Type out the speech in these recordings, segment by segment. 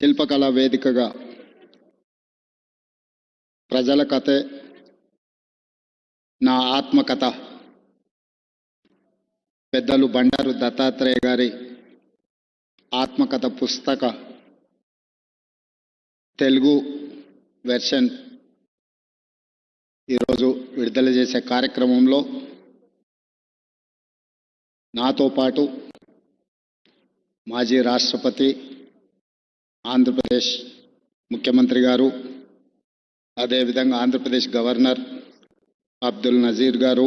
శిల్పకళా వేదికగా ప్రజల కథే నా ఆత్మకథ. పెద్దలు బండారు దత్తాత్రేయ గారి ఆత్మకథ పుస్తక తెలుగు వెర్షన్ ఈరోజు విడుదల చేసే కార్యక్రమంలో నాతో పాటు మాజీ రాష్ట్రపతి ఆంధ్రప్రదేశ్ ముఖ్యమంత్రి గారు అదేవిధంగా ఆంధ్రప్రదేశ్ గవర్నర్ అబ్దుల్ నజీర్ గారు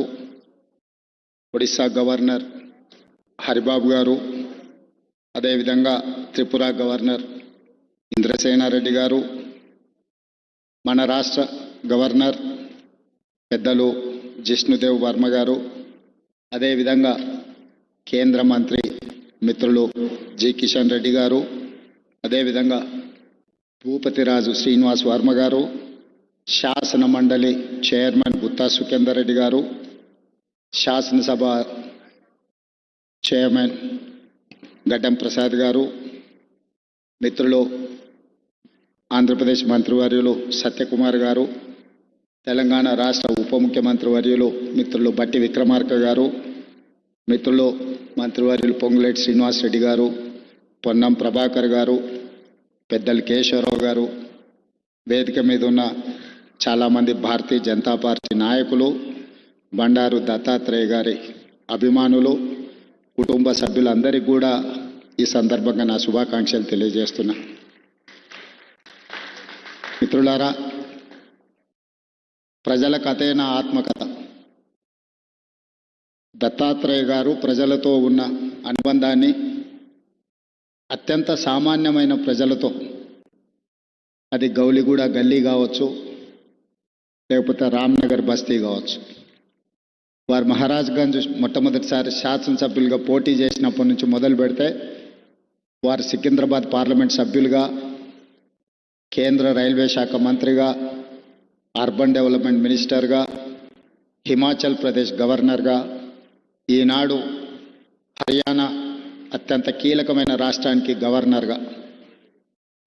ఒడిశా గవర్నర్ హరిబాబు గారు అదేవిధంగా త్రిపుర గవర్నర్ ఇంద్రసేనారెడ్డి గారు మన రాష్ట్ర గవర్నర్ పెద్దలు జిష్ణుదేవ్ వర్మ గారు అదేవిధంగా కేంద్ర మంత్రి మిత్రులు జి కిషన్ రెడ్డి గారు అదేవిధంగా భూపతిరాజు శ్రీనివాస్ వర్మ గారు శాసన మండలి చైర్మన్ గుత్తా సుఖేందర్ రెడ్డి గారు శాసనసభ చైర్మన్ గడ్డం ప్రసాద్ గారు మిత్రులు ఆంధ్రప్రదేశ్ మంత్రివర్యులు సత్యకుమార్ గారు తెలంగాణ రాష్ట్ర ఉప ముఖ్యమంత్రి వర్యులు మిత్రులు బట్టి విక్రమార్క గారు మిత్రులు మంత్రివర్యులు పొంగులేటి శ్రీనివాస్ రెడ్డి గారు పొన్నం ప్రభాకర్ గారు పెద్దలు కేశవరావు గారు వేదిక మీద ఉన్న చాలామంది భారతీయ జనతా పార్టీ నాయకులు బండారు దత్తాత్రేయ గారి అభిమానులు కుటుంబ సభ్యులందరికీ కూడా ఈ సందర్భంగా నా శుభాకాంక్షలు తెలియజేస్తున్నా. మిత్రులారా ప్రజల కథే నా ఆత్మకథ. దత్తాత్రేయ గారు ప్రజలతో ఉన్న అనుబంధాన్ని అత్యంత సామాన్యమైన ప్రజలతో అది గౌలిగూడ గల్లీ కావచ్చు లేకపోతే రామ్నగర్ బస్తీ కావచ్చు. వారు మహారాజ్గంజ్ మొట్టమొదటిసారి శాసనసభ్యులుగా పోటీ చేసినప్పటి నుంచి మొదలు పెడితే వారు సికింద్రాబాద్ పార్లమెంట్ సభ్యులుగా కేంద్ర రైల్వే శాఖ మంత్రిగా అర్బన్ డెవలప్మెంట్ మినిస్టర్గా హిమాచల్ ప్రదేశ్ గవర్నర్గా ఈనాడు హర్యానా అత్యంత కీలకమైన రాష్ట్రానికి గవర్నర్గా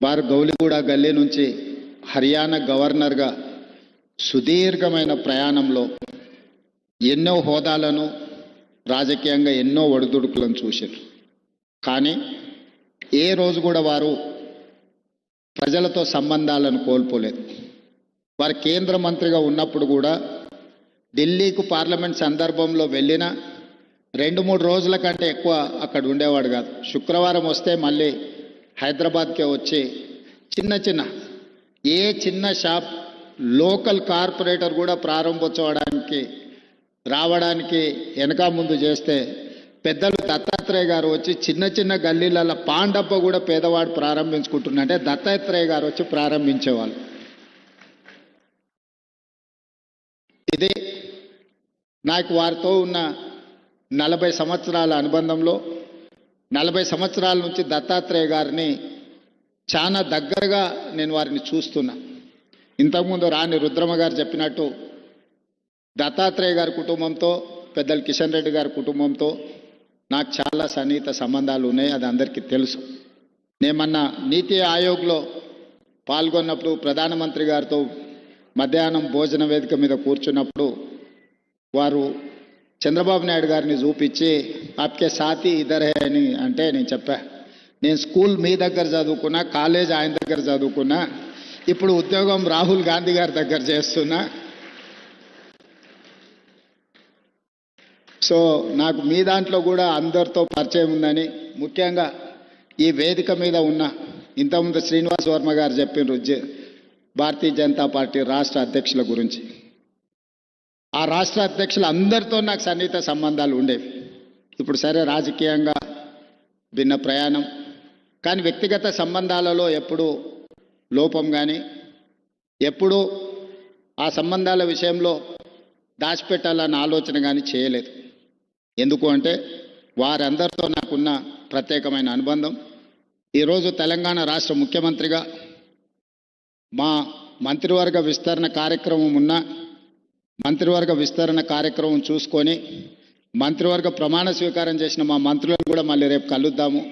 వారు గౌలిగూడ గల్లీ నుంచి హర్యానా గవర్నర్గా సుదీర్ఘమైన ప్రయాణంలో ఎన్నో హోదాలను రాజకీయంగా ఎన్నో ఒడిదుడుకులను చూశారు. కానీ ఏ రోజు కూడా వారు ప్రజలతో సంబంధాలను కోల్పోలేదు. వారు కేంద్ర మంత్రిగా ఉన్నప్పుడు కూడా ఢిల్లీకు పార్లమెంట్ సందర్భంలో వెళ్ళిన రెండు మూడు రోజుల కంటే ఎక్కువ అక్కడ ఉండేవాడు కాదు. శుక్రవారం వస్తే మళ్ళీ హైదరాబాద్కే వచ్చి చిన్న చిన్న ఏ చిన్న షాప్ లోకల్ కార్పొరేటర్ కూడా ప్రారంభోత్సవడానికి రావడానికి వెనక ముందు చేస్తే పెద్దలు దత్తాత్రేయ గారు వచ్చి చిన్న చిన్న గల్లీలలో పాండప్ప కూడా పేదవాడు ప్రారంభించుకుంటున్నంటే దత్తాత్రేయ గారు వచ్చి ప్రారంభించేవాళ్ళు. ఇది నాకు వారితో ఉన్న నలభై సంవత్సరాల అనుబంధంలో నలభై సంవత్సరాల నుంచి దత్తాత్రేయ గారిని చాలా దగ్గరగా నేను వారిని చూస్తున్నా. ఇంతకుముందు రాణి రుద్రమ గారు చెప్పినట్టు దత్తాత్రేయ గారి కుటుంబంతో పెద్దలు కిషన్ రెడ్డి గారి కుటుంబంతో నాకు చాలా సన్నిహిత సంబంధాలు ఉన్నాయి అది అందరికీ తెలుసు. నేమన్న నీతి ఆయోగ్లో పాల్గొన్నప్పుడు ప్రధానమంత్రి గారితో మధ్యాహ్నం భోజన వేదిక మీద కూర్చున్నప్పుడు వారు చంద్రబాబు నాయుడు గారిని చూపించి ఆప్కే సాతి ఇద్దరే అని అంటే నేను చెప్పా. నేను స్కూల్ మీ దగ్గర చదువుకున్నా కాలేజ్ ఆయన దగ్గర చదువుకున్నా ఇప్పుడు ఉద్యోగం రాహుల్ గాంధీ గారి దగ్గర చేస్తున్నా. సో నాకు మీ దాంట్లో కూడా అందరితో పరిచయం ఉందని ముఖ్యంగా ఈ వేదిక మీద ఉన్న ఇంతకుముందు శ్రీనివాస్ వర్మ గారు చెప్పిన జ- భారతీయ జనతా పార్టీ రాష్ట్ర అధ్యక్షుల గురించి. ఆ రాష్ట్ర అధ్యక్షులు అందరితో నాకు సన్నిహిత సంబంధాలు ఉండేవి. ఇప్పుడు సరే రాజకీయంగా భిన్న ప్రయాణం. కానీ వ్యక్తిగత సంబంధాలలో ఎప్పుడూ లోపం కానీ ఎప్పుడూ ఆ సంబంధాల విషయంలో దాచిపెట్టాలన్న ఆలోచన కానీ చేయలేదు. ఎందుకు అంటే వారందరితో నాకున్న ప్రత్యేకమైన అనుబంధం. ఈరోజు తెలంగాణ రాష్ట్ర ముఖ్యమంత్రిగా మా మంత్రివర్గ విస్తరణ కార్యక్రమం ఉన్న మంత్రివర్గ విస్తరణ కార్యక్రమం చూసుకొని మంత్రివర్గ ప్రమాణ స్వీకారం చేసిన మా మంత్రులను కూడా మళ్ళీ రేపు కలుద్దాము.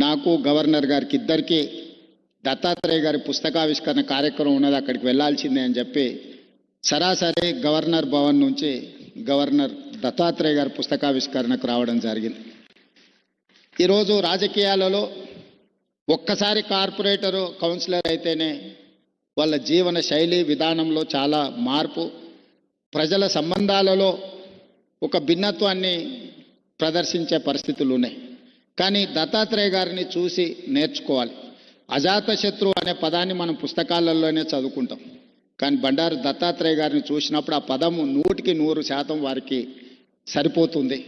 నాకు గవర్నర్ గారికి ఇద్దరికి దత్తాత్రేయ గారి పుస్తకావిష్కరణ కార్యక్రమం ఉన్నది అక్కడికి వెళ్ళాల్సిందే అని చెప్పి సరాసరి గవర్నర్ భవన్ నుంచి గవర్నర్ దత్తాత్రేయ గారి పుస్తకావిష్కరణకు రావడం జరిగింది. ఈరోజు రాజకీయాలలో ఒక్కసారి కార్పొరేటరు కౌన్సిలర్ అయితేనే వాళ్ళ జీవన శైలి విధానంలో చాలా మార్పు ప్రజల సంబంధాలలో ఒక భిన్నత్వాన్ని ప్రదర్శించే పరిస్థితులు ఉన్నాయి. కానీ దత్తాత్రేయ గారిని చూసి నేర్చుకోవాలి. అజాతశత్రు అనే పదాన్ని మనం పుస్తకాలలోనే చదువుకుంటాం. కానీ బండారు దత్తాత్రేయ గారిని చూసినప్పుడు ఆ పదము నూటికి నూరు శాతం వారికి సరిపోతుంది.